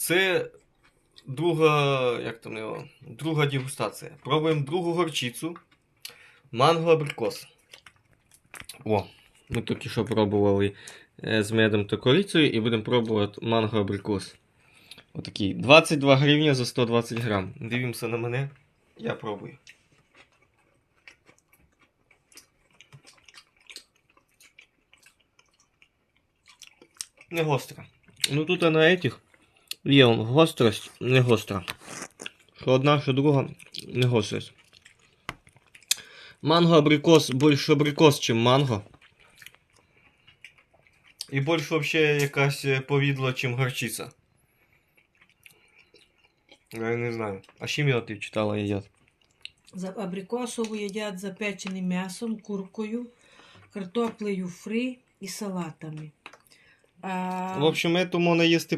Це друга, як там його, друга дегустація. Пробуємо другу горчицю. Манго абрикос. О, ми тільки що пробували е, з медом та корицею і будемо пробувати манго абрикос. Отакий. 22 гривні за 120 грам. Дивимося на мене. Я пробую. Не гостра. Ну тут на этих є он, гострость, не гостра. Що одна, що друга, не гострость. Манго абрикос більше абрикос, чим манго. І більше вообще якась е, повідло, чим горчиця. Я не знаю. А чим його ти читала їдять? За абрикосову їдять запеченим м'ясом, куркою, картоплею фрі і салатами. А... В общем, это можна їсти